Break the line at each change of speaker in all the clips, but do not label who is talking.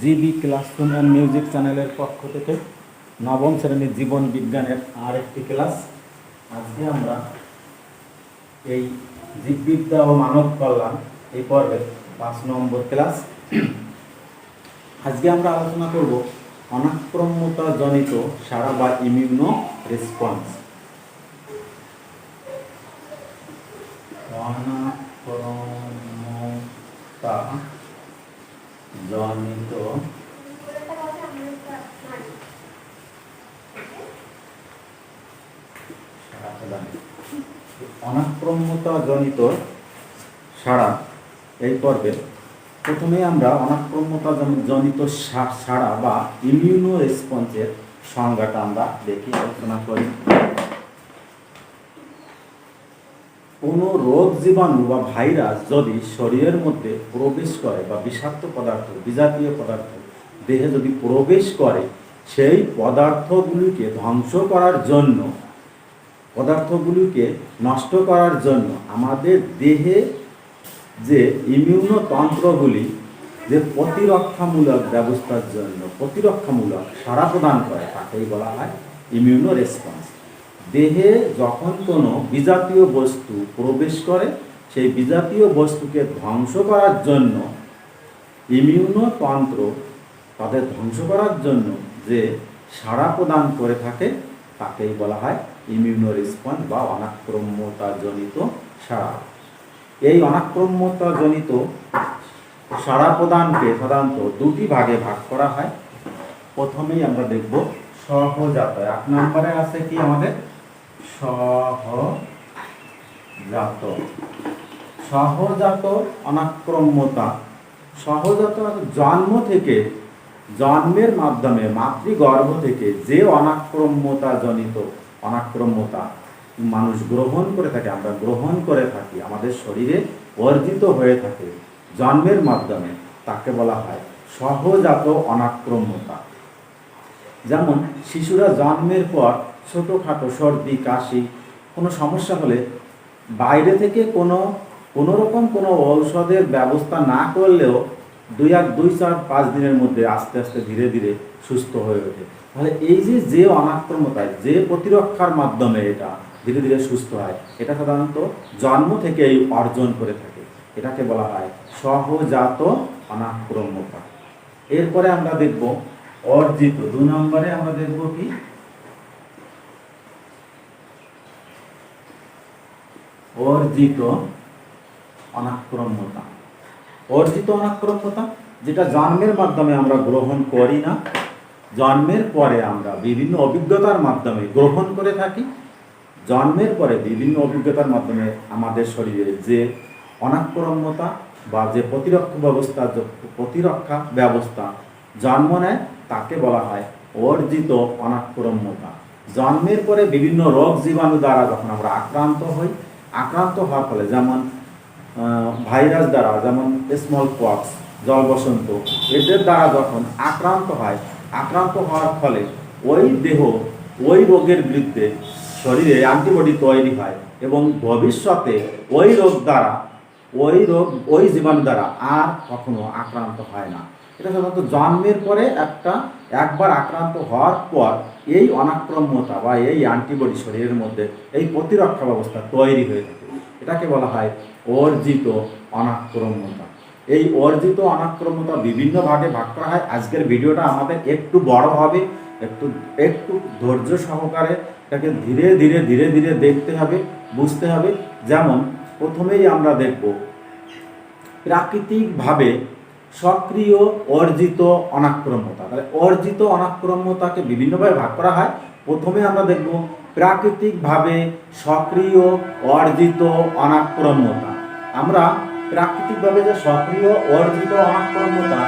GB classroom and music চ্যানেলের পক্ষ থেকে নবম শ্রেণির জীবন বিজ্ঞানের আর একটি ক্লাস। আজকে আমরা এই জীববিদ্যা ও মানব কল্যাণ এই পর্বের পাঁচ নম্বর ক্লাস। আজকে আমরা আলোচনা করব অনাক্রম্যতা জনিত সারা বা ইমিউনো রেসপন্স। অনাক্রম্যতা জনিত। অনাক্রম্যতা জনিত সাড়া এই পর্বে প্রথমে আমরা অনাক্রম্যতা জনিত সাড়া বা ইমিউনো রেসপন্সের সংজ্ঞাটা আমরা দেখি, আলোচনা করি কোনো রোগ জীবাণু বা ভাইরাস যদি শরীরের মধ্যে প্রবেশ করে বা বিষাক্ত পদার্থ, বিজাতীয় পদার্থ দেহে যদি প্রবেশ করে, সেই পদার্থগুলিকে ধ্বংস করার জন্য, পদার্থগুলিকে নষ্ট করার জন্য আমাদের দেহে যে ইমিউনোতন্ত্রগুলি যে প্রতিরক্ষামূলক ব্যবস্থার জন্য, প্রতিরক্ষামূলক সাড়া প্রদান করে, তাকেই বলা হয় ইমিউনো রেসপন্স দেহে যখন কোনো বিজাতীয় বস্তু প্রবেশ করে, সেই বিজাতীয় বস্তুকে ধ্বংস করার জন্য ইমিউনোতন্ত্র তাদের ধ্বংস করার জন্য যে সাড়া প্রদান করে থাকে, তাকেই বলা হয় ইমিউনো রেসপন্স বা অনাক্রম্যতাজনিত সাড়া। এই অনাক্রম্যতাজনিত সাড়া প্রদানকে সাধারণত দুটি ভাগে ভাগ করা হয়। প্রথমেই আমরা দেখব সহজাত এক নম্বরে আছে কি আমাদের? সহজাত। সহজাত অনাক্রম্যতা। সহজাত মানে জন্ম থেকে, জন্মের মাধ্যমে, মাতৃগর্ভ থেকে যে অনাক্রম্যতা জনিত, অনাক্রম্যতা মানুষ গ্রহণ করে থাকে, আমরা গ্রহণ করে থাকি, আমাদের শরীরে অর্জিত হয়ে থাকে জন্মের মাধ্যমে, তাকে বলা হয় সহজাত অনাক্রম্যতা। যেমন শিশুরা জন্মের পর ছোটোখাটো, সর্দি, কাশি, কোনো সমস্যা হলে বাইরে থেকে কোনো কোনো রকম কোনো ঔষধের ব্যবস্থা না করলেও দুই এক, দুই চার, পাঁচ দিনের মধ্যে আস্তে আস্তে ধীরে ধীরে সুস্থ হয়ে ওঠে। তাহলে এই যে যে অনাক্রমতায়, যে প্রতিরক্ষার মাধ্যমে এটা ধীরে ধীরে সুস্থ হয়, এটা সাধারণত জন্ম থেকেই অর্জন করে থাকে। এটাকে বলা হয় সহজাত অনাক্রম্যতা এরপরে আমরা দেখব অর্জিত, দু নম্বরে আমরা দেখব কি? অর্জিত অনাক্রম্যতা। অর্জিত অনাক্রম্যতা, যেটা জন্মের মাধ্যমে আমরা গ্রহণ করি না, জন্মের পরে আমরা বিভিন্ন অভিজ্ঞতার মাধ্যমে গ্রহণ করে থাকি, জন্মের পরে বিভিন্ন অভিজ্ঞতার মাধ্যমে আমাদের শরীরে যে অনাক্রম্যতা বা যে প্রতিরক্ষা ব্যবস্থা প্রতিরক্ষা ব্যবস্থা জন্ম নেয়, তাকে বলা হয় অর্জিত অনাক্রম্যতা। জন্মের পরে বিভিন্ন রোগ জীবাণু দ্বারা যখন আমরা আক্রান্ত হই আক্রান্ত হওয়ার ফলে যেমন ভাইরাস দ্বারা, যেমন স্মল পক্স জল বসন্ত এদের দ্বারা যখন আক্রান্ত হয়, আক্রান্ত হওয়ার ফলে ওই দেহ ওই রোগের বিরুদ্ধে শরীরে অ্যান্টিবডি তৈরি হয় এবং ভবিষ্যতে ওই রোগ দ্বারা, ওই রোগ, ওই জীবাণু দ্বারা আর কখনো আক্রান্ত হয় না। এটা সাধারণত জন্মের পরে একটা একবার আক্রান্ত হওয়ার পর এই অনাক্রম্যতা বা এই অ্যান্টিবডি শরীরের মধ্যে এই প্রতিরক্ষা ব্যবস্থা তৈরি হয়ে থাকে। এটাকে বলা হয় অর্জিত অনাক্রম্যতা। এই অর্জিত অনাক্রম্যতা বিভিন্ন ভাগে ভাগ করা হয়। আজকের ভিডিওটা আমাদের একটু বড় হবে, একটু একটু ধৈর্য সহকারে এটাকে ধীরে ধীরে ধীরে ধীরে দেখতে হবে, বুঝতে হবে। যেমন প্রথমেই আমরা দেখব প্রাকৃতিকভাবে সক্রিয়, অর্জিত, অনাক্রম্যতা। তাহলে অর্জিত, অনাক্রম্যতাকে বিভিন্নভাবে ভাগ করা হয়। প্রথমে আমরা দেখব প্রাকৃতিকভাবে সক্রিয়, অর্জিত, অনাক্রম্যতা। আমরা প্রাকৃতিকভাবে যে সক্রিয়, অর্জিত, অনাক্রম্যতা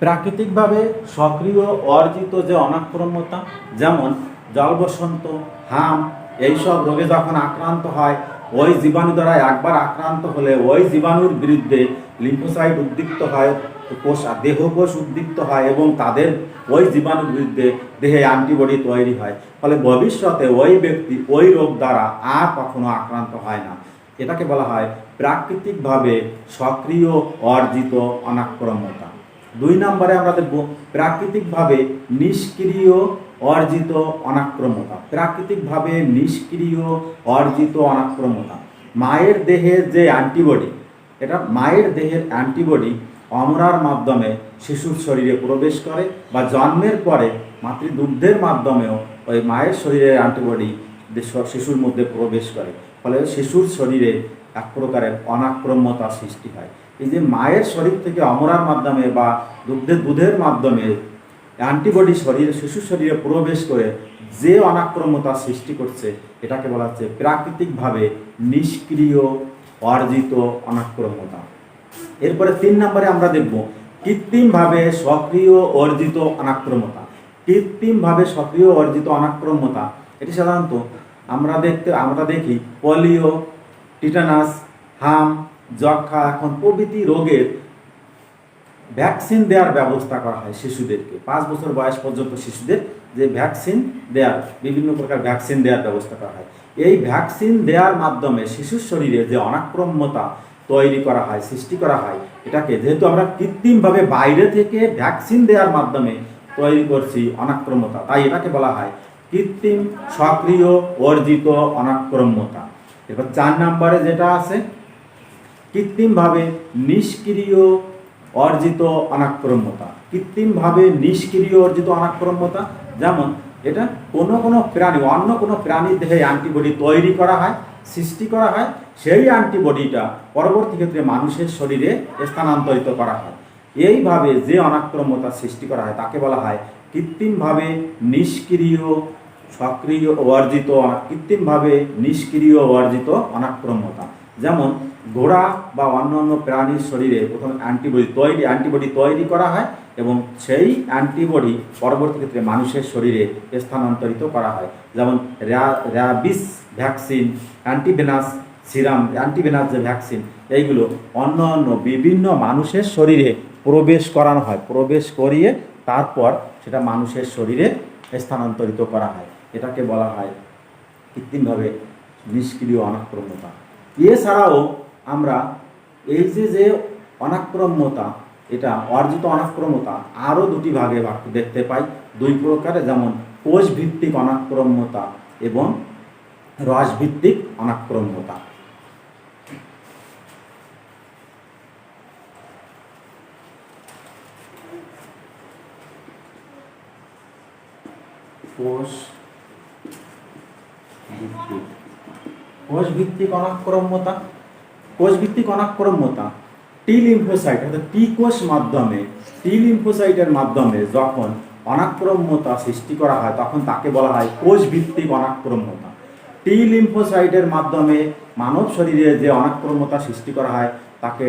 প্রাকৃতিকভাবে সক্রিয়, অর্জিত যে অনাক্রম্যতা, যেমন জল বসন্ত হাম, এইসব রোগে যখন আক্রান্ত হয় ওই জীবাণু দ্বারা একবার আক্রান্ত হলে ওই জীবাণুর বিরুদ্ধে লিম্ফোসাইট উদ্দীপ্ত হয়, কোষ, দেহকোষ উদ্দীপ্ত হয় এবং তাদের ওই জীবাণুর বিরুদ্ধে দেহে অ্যান্টিবডি তৈরি হয়। ফলে ভবিষ্যতে ওই ব্যক্তি ওই রোগ দ্বারা আর কখনো আক্রান্ত হয় না। এটাকে বলা হয় প্রাকৃতিকভাবে সক্রিয় অর্জিত অনাক্রম্যতা দুই নম্বরে আমরা দেখব প্রাকৃতিকভাবে নিষ্ক্রিয় অর্জিত অনাক্রম্যতা প্রাকৃতিকভাবে নিষ্ক্রিয় অর্জিত অনাক্রম্যতা মায়ের দেহের যে অ্যান্টিবডি এটা মায়ের দেহের অ্যান্টিবডি অমরার মাধ্যমে শিশুর শরীরে প্রবেশ করে বা জন্মের পরে মাতৃদুগ্ধের মাধ্যমেও ওই মায়ের শরীরের অ্যান্টিবডি শিশুর মধ্যে প্রবেশ করে। ফলে শিশুর শরীরে এক প্রকারের অনাক্রম্যতা সৃষ্টি হয়। এই যে মায়ের শরীর থেকে অমরার মাধ্যমে বা দুগ্ধের দুধের মাধ্যমে অ্যান্টিবডি শরীরে শিশুর শরীরে প্রবেশ করে যে অনাক্রম্যতা সৃষ্টি করছে, এটাকে বলা হচ্ছে প্রাকৃতিকভাবে নিষ্ক্রিয় অর্জিত অনাক্রম্যতা এরপরে তিন নম্বরে আমরা দেখব কৃত্রিমভাবে সক্রিয় অর্জিত অনাক্রম্যতা কৃত্রিমভাবে সক্রিয় অর্জিত অনাক্রম্যতা এটি সাধারণত আমরা দেখতে, আমরা দেখি পোলিও, টিটানাস, হাম যক্ষা এখন প্রভৃতি রোগের ভ্যাকসিন দেওয়ার ব্যবস্থা করা হয় শিশুদেরকে। পাঁচ বছর বয়স পর্যন্ত শিশুদের যে ভ্যাকসিন দেওয়ার, বিভিন্ন প্রকার ভ্যাকসিন দেওয়ার ব্যবস্থা করা হয়। এই ভ্যাকসিন দেওয়ার মাধ্যমে শিশুর শরীরে যে অনাক্রম্যতা তৈরি করা হয়, সৃষ্টি করা হয়, এটাকে যেহেতু আমরা কৃত্রিমভাবে বাইরে থেকে ভ্যাকসিন দেওয়ার মাধ্যমে তৈরি করছি অনাক্রম্যতা, তাই এটাকে বলা হয় কৃত্রিম সক্রিয় অর্জিত অনাক্রম্যতা। এবার চার নম্বরে যেটা আছে, কৃত্রিমভাবে নিষ্ক্রিয় অর্জিত অনাক্রম্যতা। কৃত্রিমভাবে নিষ্ক্রিয় অর্জিত অনাক্রম্যতা, যেমন এটা কোনো কোনো প্রাণী, অন্য কোনো প্রাণীর দেহে অ্যান্টিবডি তৈরি করা হয়, সৃষ্টি করা হয়, সেই অ্যান্টিবডিটা পরবর্তী ক্ষেত্রে মানুষের শরীরে স্থানান্তরিত করা হয়। এইভাবে যে অনাক্রম্যতা সৃষ্টি করা হয়, তাকে বলা হয় কৃত্রিমভাবে নিষ্ক্রিয়, সক্রিয় অর্জিত কৃত্রিমভাবে নিষ্ক্রিয় অর্জিত অনাক্রম্যতা। যেমন ঘোড়া বা অন্যান্য প্রাণীর শরীরে প্রথম অ্যান্টিবডি তৈরি অ্যান্টিবডি তৈরি করা হয় এবং সেই অ্যান্টিবডি পরবর্তী ক্ষেত্রে মানুষের শরীরে স্থানান্তরিত করা হয়। যেমন rabies vaccine antivenom serum antivenom যে ভ্যাকসিন এইগুলো অন্য অন্য বিভিন্ন মানুষের শরীরে প্রবেশ করানো হয়, প্রবেশ করিয়ে তারপর সেটা মানুষের শরীরে স্থানান্তরিত করা হয়। এটাকে বলা হয় কৃত্রিমভাবে নিষ্ক্রিয় অনাক্রম্যতা। এছাড়াও আমরা এই যে যে অনাক্রম্যতা, এটা অর্জিত অনাক্রম্যতা, আরও দুটি ভাগে দেখতে পাই। দুই প্রকারে যেমন কোষ ভিত্তিক অনাক্রম্যতা এবং রসভিত্তিক অনাক্রম্যতা। কোষ ভিত্তিক কোষ ভিত্তিক অনাক্রম্যতা কোষ ভিত্তিক অনাক্রম্যতা টি লিম্ফোসাইট অর্থাৎ টি কোষ মাধ্যমে টি লিম্ফোসাইটের মাধ্যমে যখন অনাক্রম্যতা সৃষ্টি করা হয়, তখন তাকে বলা হয় কোষ ভিত্তিক অনাক্রম্যতা। টি লিম্ফোসাইটের মাধ্যমে মানব শরীরে যে অনাক্রম্যতা সৃষ্টি করা হয়, তাকে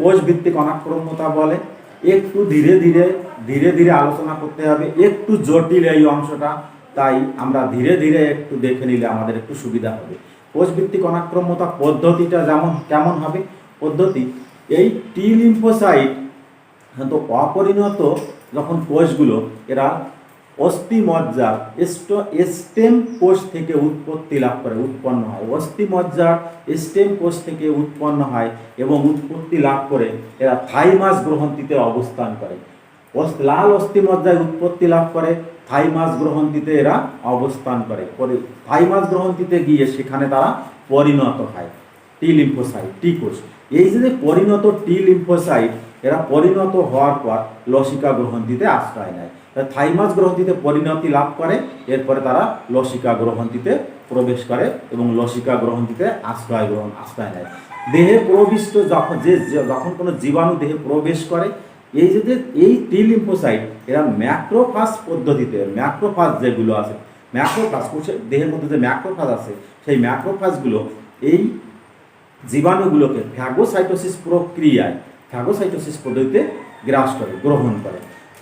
কোষ ভিত্তিক অনাক্রম্যতা বলে। একটু ধীরে ধীরে ধীরে ধীরে আলোচনা করতে হবে, একটু জটিল এই অংশটা, তাই আমরা ধীরে ধীরে একটু দেখে নিলে আমাদের একটু সুবিধা হবে। কোষভিত্তিক অনাক্রম্যতা পদ্ধতিটা যেমন, কেমন হবে? পদ্ধতি, এই টি লিম্ফোসাইট তো অপরিণত যখন কোষগুলো, এরা অস্থিমজ্জার স্টেম কোষ থেকে উৎপত্তি লাভ করে, উৎপন্ন হয়। অস্থিমজ্জার স্টেম কোষ থেকে উৎপন্ন হয় এবং উৎপত্তি লাভ করে, এরা থাইমাস গ্রহণটিতে অবস্থান করে। লাল অস্থিমজ্জায় উৎপত্তি লাভ করে থাইমাস গ্রহণটিতে এরা অবস্থান করে। পরে থাইমাস গ্রহণটিতে গিয়ে সেখানে তারা পরিণত হয়। টি লিম্ফোসাইট, টি কোষ। এই যে পরিণত টি লিম্ফোসাইট, এরা পরিণত হওয়ার পর লসিকা গ্রহণটিতে আশ্রয় নেয়। থাইমাস গ্রহণটিতে পরিণতি লাভ করে, এরপরে তারা লসিকা গ্রহণটিতে প্রবেশ করে এবং লসিকা গ্রহণটিতে আশ্রয় গ্রহণ আশ্রয় নেয়। দেহে প্রবিষ্ট যখন যে- যখন কোনো জীবাণু দেহে প্রবেশ করে এই যে যে এই টি লিম্ফোসাইট, এরা ম্যাক্রোফাস পদ্ধতিতে ম্যাক্রোফাস যেগুলো আছে ম্যাক্রোফাস দেহের মধ্যে যে ম্যাক্রোফাস আছে, সেই ম্যাক্রোফাসগুলো এই জীবাণুগুলোকে ফ্যাগোসাইটোসিস প্রক্রিয়ায়, ফ্যাগোসাইটোসিস পদ্ধতিতে গ্রাস করে, গ্রহণ করে।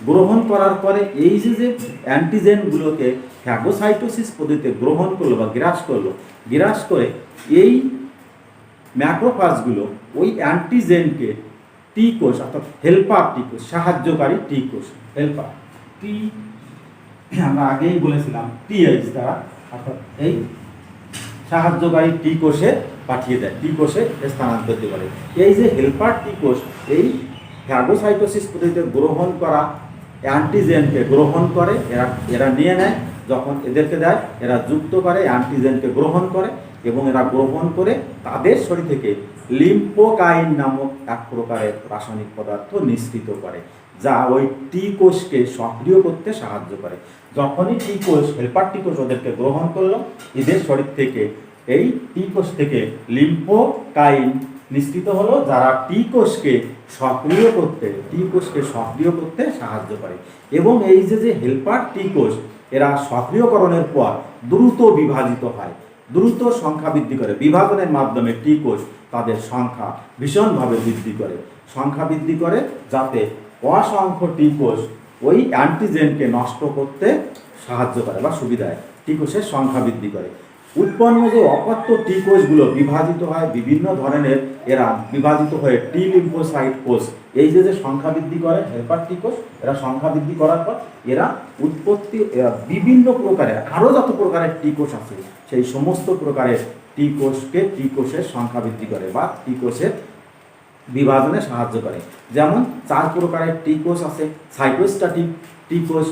গ্রহণ করার পরে এই যে যে অ্যান্টিজেনগুলোকে ফ্যাগোসাইটোসিস পদ্ধতিতে গ্রহণ করল বা গ্রাস করল, গ্রাস করে এই ম্যাক্রোফাসগুলো ওই অ্যান্টিজেনকে টি কোষ অর্থাৎ হেল্পার টি কোষ সাহায্যকারী টি কোষ হেল্পার টি আমরা আগেই বলেছিলাম টিএইচ দ্বারা, অর্থাৎ এই সাহায্যকারী টি কোষে পাঠিয়ে দেয় টি কোষে স্থানান্তরিত করে। এই যে হেল্পার টি কোষ এই ফ্যাগোসাইটোসিস পদ্ধতিতে গ্রহণ করা অ্যান্টিজেনকে গ্রহণ করে, এরা এরা নিয়ে নেয়, যখন এদেরকে দেয়, এরা যুক্ত করে অ্যান্টিজেনকে গ্রহণ করে এবং এরা গ্রহণ করে তাদের শরীর থেকে লিম্পোকাইন নামক এক প্রকারের রাসায়নিক পদার্থ নিঃসৃত করে, যা ওই টি কোষকে সক্রিয় করতে সাহায্য করে। যখনই টি কোষ, হেল্পার টি কোষ ওদেরকে গ্রহণ করল, এদের শরীর থেকে এই টি কোষ থেকে লিম্পোকাইন নিশ্চিত হলো, যারা টি কোষকে সক্রিয় করতে, টি কোষকে সক্রিয় করতে সাহায্য করে। এবং এই যে যে হেল্পার টি কোষ, এরা সক্রিয়করণের পর দ্রুত বিভাজিত হয়। দ্রুত সংখ্যা বৃদ্ধি করে। বিভাজনের মাধ্যমে টি কোষ তাদের সংখ্যা ভীষণভাবে বৃদ্ধি করে। সংখ্যা বৃদ্ধি করে যাতে অসংখ্য টি কোষ ওই অ্যান্টিজেনকে নষ্ট করতে সাহায্য করে বা সুবিধায় টি কোষের সংখ্যা বৃদ্ধি করে। উৎপন্ন যে অপত্য টি কোষগুলো বিভাজিত হয়, বিভিন্ন ধরনের এরা বিভাজিত হয়ে টি লিম্ফোসাইট কোষ এই যে যে সংখ্যা বৃদ্ধি করে হেল্পার টি কোষ এরা সংখ্যা বৃদ্ধি করার পর এরা উৎপত্তি বিভিন্ন প্রকারের, আরও যত প্রকারের টি কোষ আছে সেই সমস্ত প্রকারের টি কোষকে টি কোষের সংখ্যা বৃদ্ধি করে বা টি কোষের বিভাজনে সাহায্য করে। যেমন চার প্রকারের টি কোষ আছে, সাইটোস্ট্যাটিক টি কোষ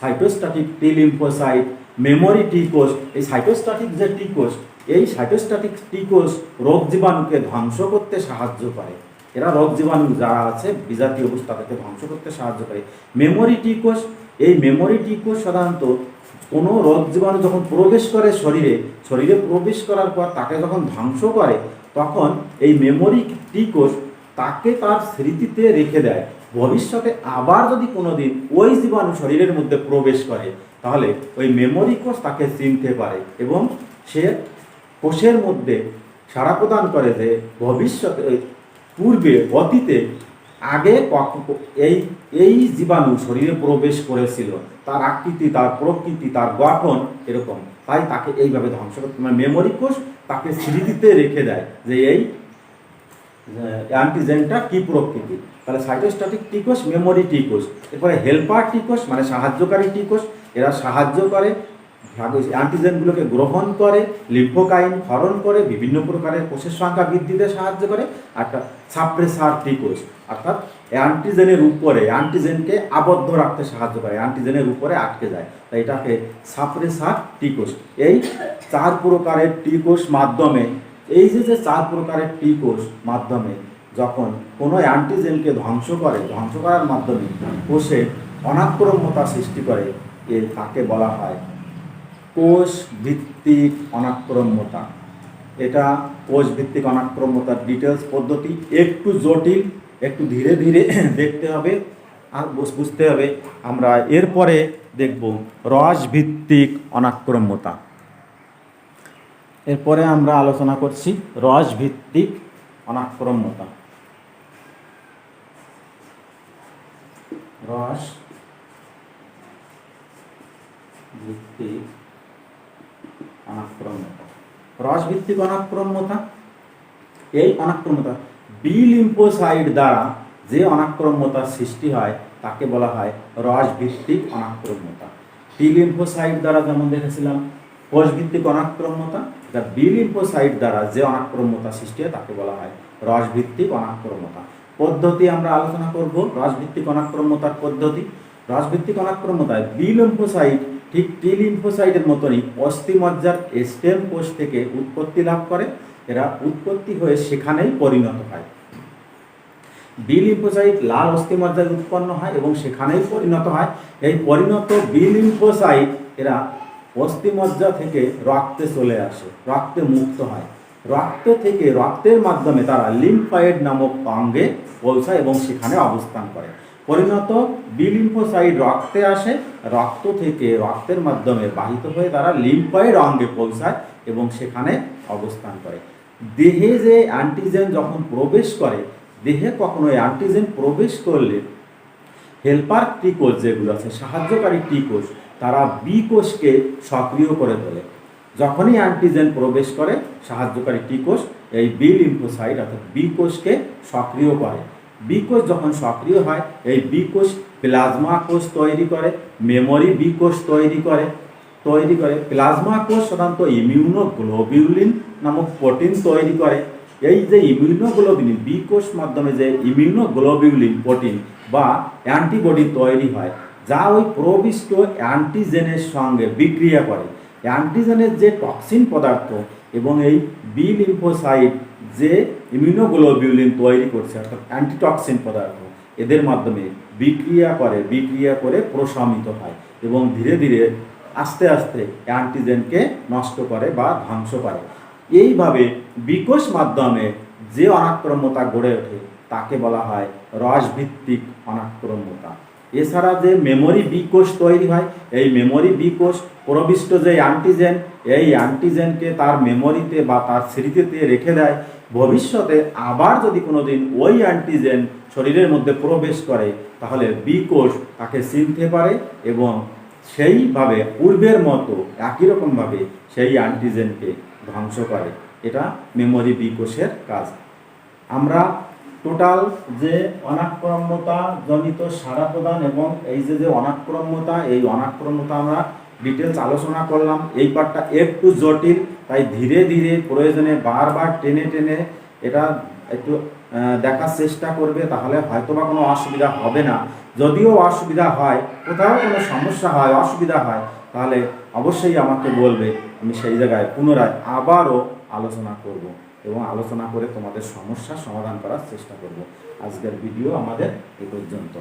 cytostatic T lymphocyte memory T কোষ এই সাইটোস্ট্যাটিক যে টি কোষ এই সাইটোস্ট্যাটিক টি কোষ রোগ জীবাণুকে ধ্বংস করতে সাহায্য করে। এরা রোগ জীবাণু যারা আছে, বিজাতীয় অবস্থা তাদেরকে ধ্বংস করতে সাহায্য করে। মেমোরি টি কোষ এই মেমোরি টি কোষ সাধারণত কোনো রোগ জীবাণু যখন প্রবেশ করে শরীরে শরীরে প্রবেশ করার পর তাকে যখন ধ্বংস করে, তখন এই মেমোরি টি কোষ তাকে তার স্মৃতিতে রেখে দেয়। ভবিষ্যতে আবার যদি কোনোদিন ওই জীবাণু শরীরের মধ্যে প্রবেশ করে, তাহলে ওই মেমোরি কোষ তাকে চিনতে পারে এবং সে কোষের মধ্যে সাড়া প্রদান করে যে ভবিষ্যতে পূর্বে, অতীতে আগে এই এই জীবাণু শরীরে প্রবেশ করেছিল, তার আকৃতি, তার প্রকৃতি, তার গঠন এরকম। তাই তাকে এইভাবে ধ্বংস করতে মানে মেমোরি কোষ তাকে স্মৃতিতে রেখে দেয় যে এই অ্যান্টিজেনটা কি প্রকৃতি? তাহলে সাইটোস্ট্যাটিক টিকোষ মেমোরি টিকোষ এরপরে হেল্পার টিকোষ মানে সাহায্যকারী টিকোষ এরা সাহায্য করে। অ্যান্টিজেনগুলোকে গ্রহণ করে লিম্ফোকাইন ক্ষরণ করে, বিভিন্ন প্রকারের কোষের সংখ্যা বৃদ্ধিতে সাহায্য করে একটা সাপ্রেসার টিকোষ অর্থাৎ অ্যান্টিজেনের উপরে অ্যান্টিজেনকে আবদ্ধ রাখতে সাহায্য করে অ্যান্টিজেনের উপরে আটকে যায়। তাই এটাকে সাপ্রেসার টিকোষ এই চার প্রকারের টিকোষ মাধ্যমে, এই যে যে চার প্রকারের টি কোষ মাধ্যমে যখন কোনো অ্যান্টিজেনকে ধ্বংস করে, ধ্বংস করার মাধ্যমে কোষে অনাক্রম্যতা সৃষ্টি করে, এ তাকে বলা হয় কোষ ভিত্তিক অনাক্রম্যতা। এটা কোষ ভিত্তিক অনাক্রম্যতার ডিটেলস পদ্ধতি একটু জটিল, একটু ধীরে ধীরে দেখতে হবে আর বুঝতে হবে। আমরা এরপরে দেখব রস ভিত্তিক অনাক্রম্যতা। এরপরে আমরা আলোচনা করছি রস ভিত্তিক অনাক্রম্যতা। রস ভিত্তিক অনাক্রম্যতা রস ভিত্তিক অনাক্রম্যতা? এই অনাক্রম্যতা বি লিম্ফোসাইড দ্বারা যে অনাক্রম্যতার সৃষ্টি হয়, তাকে বলা হয় রস ভিত্তিক অনাক্রম্যতা। টি লিম্ফোসাইড দ্বারা যেমন দেখেছিলাম কোষ ভিত্তিক অনাক্রম্যতা যা বি লিম্ফোসাইড দ্বারা যে অনাক্রম্যতা সৃষ্টি হয়, তাকে বলা হয় রস ভিত্তিক অনাক্রম্যতা। পদ্ধতি আমরা আলোচনা করব রস ভিত্তিক অনাক্রম্যতার পদ্ধতি। রস ভিত্তিক অনাক্রম্যতায় বি লিম্ফোসাইট ঠিক টি লিম্ফোসাইটের মতনই অস্থিমজ্জার স্টেম কোষ থেকে উৎপত্তি লাভ করে। এরা উৎপত্তি হয়ে সেখানেই পরিণত হয়। বি লিম্ফোসাইট লাল অস্থিমজ্জায় উৎপন্ন হয় এবং সেখানেই পরিণত হয়। এই পরিণত বি লিম্ফোসাইট এরা অস্থিমজ্জা থেকে রক্তে চলে আসে, রক্তে মুক্ত হয়। রক্ত থেকে রক্তের মাধ্যমে তারা লিম্ফয়েড নামক অঙ্গে পৌঁছায় এবং সেখানে অবস্থান করে। পরিণত বি লিম্ফোসাইট রক্তে আসে, রক্ত থেকে রক্তের মাধ্যমে বাহিত হয়ে তারা লিম্ফয়েড অঙ্গে পৌঁছায় এবং সেখানে অবস্থান করে। দেহে যে অ্যান্টিজেন যখন প্রবেশ করে, দেহে কখনো অ্যান্টিজেন প্রবেশ করলে হেল্পার টিকোষ যেগুলো আছে, সাহায্যকারী টিকোষ তারা বি কোষকে সক্রিয় করে তোলে। যখনই অ্যান্টিজেন প্রবেশ করে, সাহায্যকারী টিকোষ এই বি লিম্ফোসাইট অর্থাৎ বি কোষকে সক্রিয় করে। বি কোষ যখন সক্রিয় হয়, এই বি কোষ প্লাজমা কোষ তৈরি করে, মেমোরি বি কোষ তৈরি করে তৈরি করে। প্লাজমা কোষ সাধারণত ইমিউনোগ্লোবিউলিন নামক প্রোটিন তৈরি করে। এই যে ইমিউনোগ্লোবিউলিন, বি কোষ মাধ্যমে যে ইমিউনোগ্লোবিউলিন প্রোটিন বা অ্যান্টিবডি তৈরি হয়, যা ওই প্রবিষ্ট অ্যান্টিজেনের সঙ্গে বিক্রিয়া করে। অ্যান্টিজেনের যে টক্সিন পদার্থ এবং এই বি লিম্ফোসাইট যে ইমিউনোগ্লোবিউলিন তৈরি করছে, অর্থাৎ অ্যান্টিটক্সিন পদার্থ, এদের মাধ্যমে বিক্রিয়া করে বিক্রিয়া করে প্রশমিত হয় এবং ধীরে ধীরে আস্তে আস্তে অ্যান্টিজেনকে নষ্ট করে বা ধ্বংস করে। এইভাবে বিকোষ মাধ্যমে যে অনাক্রম্যতা গড়ে ওঠে, তাকে বলা হয় রসভিত্তিক অনাক্রম্যতা। এছাড়া যে মেমোরি বি কোষ তৈরি হয়, এই মেমোরি বি কোষ প্রবিষ্ট যে অ্যান্টিজেন এই অ্যান্টিজেনকে তার মেমোরিতে বা তার স্মৃতিতে রেখে দেয়। ভবিষ্যতে আবার যদি কোনোদিন ওই অ্যান্টিজেন শরীরের মধ্যে প্রবেশ করে, তাহলে বি কোষ তাকে চিনতে পারে এবং সেইভাবে পূর্বের মতো, একই রকমভাবে সেই অ্যান্টিজেনকে ধ্বংস করে। এটা মেমোরি বি কোষের কাজ। আমরা টোটাল যে অনাক্রম্যতা জনিত সারা প্রদান এবং এই যে যে অনাক্রম্যতা, এই অনাক্রম্যতা আমরা ডিটেলস আলোচনা করলাম। এই পার্টটা একটু জটিল, তাই ধীরে ধীরে প্রয়োজনে বারবার টেনে টেনে এটা একটু দেখার চেষ্টা করবে, তাহলে হয়তোবা কোনো অসুবিধা হবে না। যদিও অসুবিধা হয়, কোথাও কোনো সমস্যা হয়, অসুবিধা হয়, তাহলে অবশ্যই আমাকে বলবে, আমি সেই জায়গায় পুনরায় আবারও আলোচনা করব। এবং আলোচনা করে তোমাদের সমস্যার সমাধান করার চেষ্টা করব। আজকের ভিডিও আমাদের এ পর্যন্ত।